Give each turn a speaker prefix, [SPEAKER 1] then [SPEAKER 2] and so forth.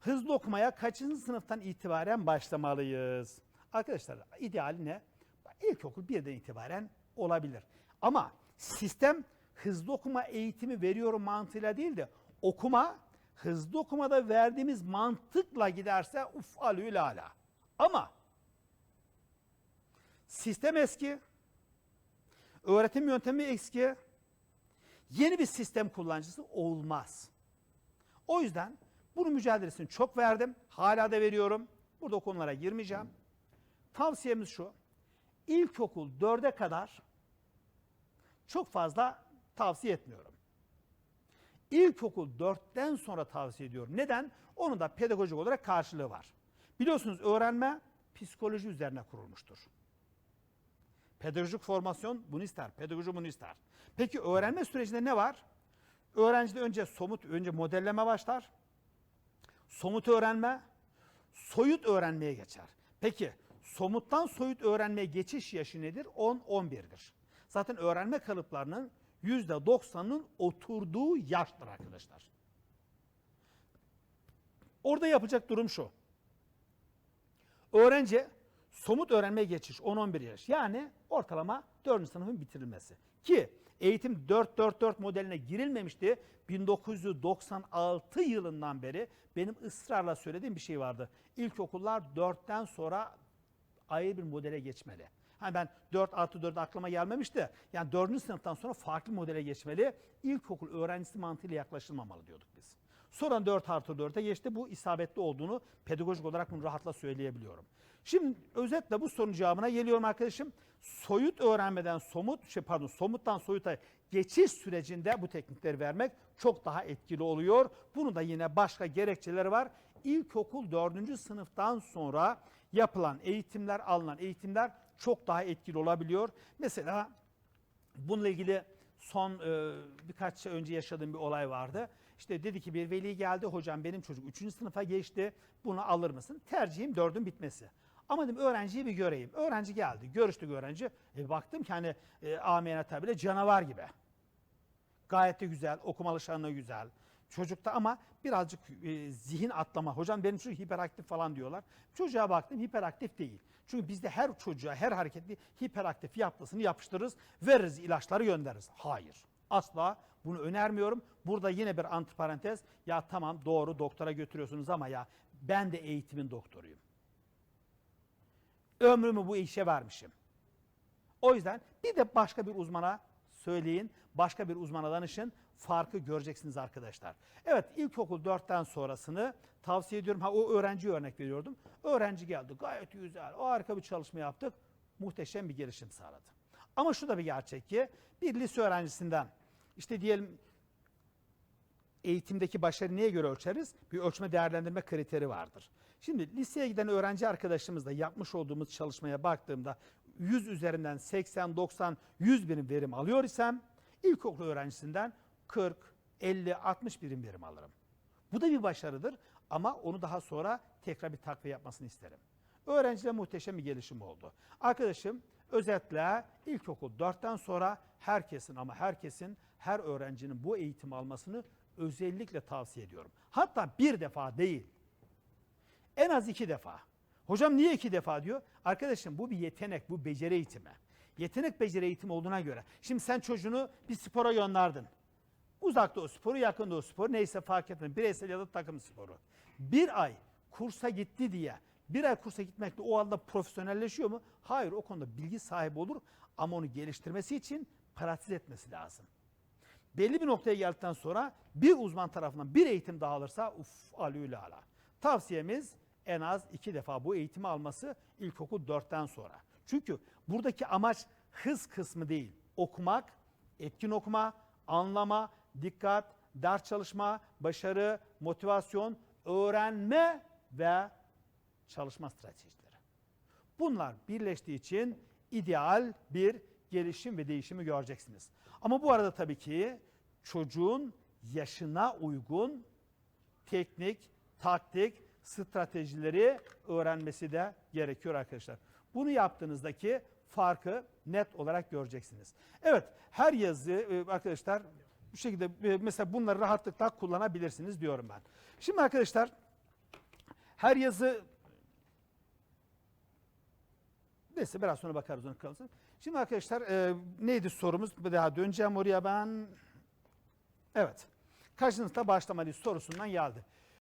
[SPEAKER 1] Hızlı okumaya kaçıncı sınıftan itibaren başlamalıyız? Arkadaşlar ideal ne? İlkokul birden itibaren olabilir. Ama sistem hızlı okuma eğitimi veriyorum mantığıyla değil de okuma hızlı okumada verdiğimiz mantıkla giderse uf alül. Ama sistem eski, öğretim yöntemi eski, yeni bir sistem kullanıcısı olmaz. O yüzden bunun mücadelesini çok verdim. Hala da veriyorum. Burada konulara girmeyeceğim. Tavsiyemiz şu. İlkokul 4'e kadar çok fazla tavsiye etmiyorum. İlkokul 4'ten sonra tavsiye ediyorum. Neden? Onun da pedagojik olarak karşılığı var. Biliyorsunuz öğrenme psikoloji üzerine kurulmuştur. Pedagojik formasyon bunu ister, pedagoji bunu ister. Peki öğrenme sürecinde ne var? Öğrencide önce somut, önce modelleme başlar. Somut öğrenme, soyut öğrenmeye geçer. Peki somuttan soyut öğrenmeye geçiş yaşı nedir? 10-11'dir. Zaten öğrenme kalıplarının %90'ının oturduğu yaştır arkadaşlar. Orada yapacak durum şu. Öğrenci somut öğrenmeye geçiş 10-11 yaş. Yani ortalama 4. sınıfın bitirilmesi. Ki eğitim 4-4-4 modeline girilmemişti. 1996 yılından beri benim ısrarla söylediğim bir şey vardı. İlkokullar 4'ten sonra ayrı bir modele geçmeli. Hani ben 4 artı 4 aklıma gelmemişti. Yani 4. sınıftan sonra farklı modele geçmeli. İlkokul öğrencisi mantığıyla yaklaşılmamalı diyorduk biz. Sonra 4 artı 4'e geçti. Bu isabetli olduğunu pedagojik olarak bunu rahatla söyleyebiliyorum. Şimdi özetle bu sorunun cevabına geliyorum arkadaşım. Soyut öğrenmeden somut, şey pardon somuttan soyuta geçiş sürecinde bu teknikleri vermek çok daha etkili oluyor. Bunun da yine başka gerekçeleri var. İlkokul 4. sınıftan sonra yapılan eğitimler, alınan eğitimler çok daha etkili olabiliyor. Mesela bununla ilgili son e, birkaç ay önce yaşadığım bir olay vardı. İşte dedi ki bir veli geldi hocam benim çocuk 3. sınıfa geçti bunu alır mısın? Tercihim 4'ün bitmesi. Ama dedim öğrenciyi bir göreyim. Öğrenci geldi. Görüştük öğrenci. E, baktım ki hani e, amiyane tabirle canavar gibi. Gayet de güzel. Okuma alışkanlığı güzel. Çocukta ama birazcık e, zihin atlama. Hocam benim çocuk hiperaktif falan diyorlar. Çocuğa baktım hiperaktif değil. Çünkü bizde her çocuğa her hareketli hiperaktif yaptısını yapıştırırız. Veririz ilaçları göndeririz. Hayır. Asla bunu önermiyorum. Burada yine bir antiparantez. Ya tamam doğru doktora götürüyorsunuz ama ya ben de eğitimin doktoruyum. Ömrümü bu işe vermişim. O yüzden bir de başka bir uzmana söyleyin, başka bir uzmana danışın. Farkı göreceksiniz arkadaşlar. Evet ilkokul 4'ten sonrasını tavsiye ediyorum. Ha o öğrenci örnek veriyordum. Öğrenci geldi gayet güzel. O harika bir çalışma yaptık. Muhteşem bir gelişim sağladı. Ama şu da bir gerçek ki bir lise öğrencisinden işte diyelim eğitimdeki başarı neye göre ölçeriz? Bir ölçme değerlendirme kriteri vardır. Şimdi liseye giden öğrenci arkadaşımızla yapmış olduğumuz çalışmaya baktığımda 100 üzerinden 80, 90, 100 birim verim alıyor isem ilkokul öğrencisinden 40, 50, 60 birim verim alırım. Bu da bir başarıdır ama onu daha sonra tekrar bir takviye yapmasını isterim. Öğrencide muhteşem bir gelişim oldu. Arkadaşım özetle ilkokul 4'ten sonra herkesin ama herkesin her öğrencinin bu eğitimi almasını özellikle tavsiye ediyorum. Hatta bir defa değil. En az iki defa. Hocam niye iki defa diyor? Arkadaşım bu bir yetenek, bu beceri eğitimi. Yetenek beceri eğitimi olduğuna göre. Şimdi sen çocuğunu bir spora gönderdin. Uzakta o sporu, yakında o sporu neyse fark etmez. Bireysel ya da takım sporu. Bir ay kursa gitti diye bir ay kursa gitmekle o anda profesyonelleşiyor mu? Hayır o konuda bilgi sahibi olur ama onu geliştirmesi için pratiz etmesi lazım. Belli bir noktaya geldikten sonra bir uzman tarafından bir eğitim daha alırsa uf alü ala. Tavsiyemiz en az iki defa bu eğitimi alması ilkokul 4'ten sonra. Çünkü buradaki amaç hız kısmı değil. Okumak, etkin okuma, anlama, dikkat, ders çalışma, başarı, motivasyon, öğrenme ve çalışma stratejileri. Bunlar birleştiği için ideal bir gelişim ve değişimi göreceksiniz. Ama bu arada tabii ki çocuğun yaşına uygun teknik, taktik, stratejileri öğrenmesi de gerekiyor arkadaşlar. Bunu yaptığınızdaki farkı net olarak göreceksiniz. Evet her yazı e, arkadaşlar bu şekilde e, mesela bunları rahatlıkla kullanabilirsiniz diyorum ben. Şimdi arkadaşlar Her yazı Neyse biraz sonra bakarız onun kalsın. Şimdi arkadaşlar e, neydi sorumuz? Bir daha döneceğim oraya ben. Evet. Sınıfta başlamalıyız sorusundan geldi.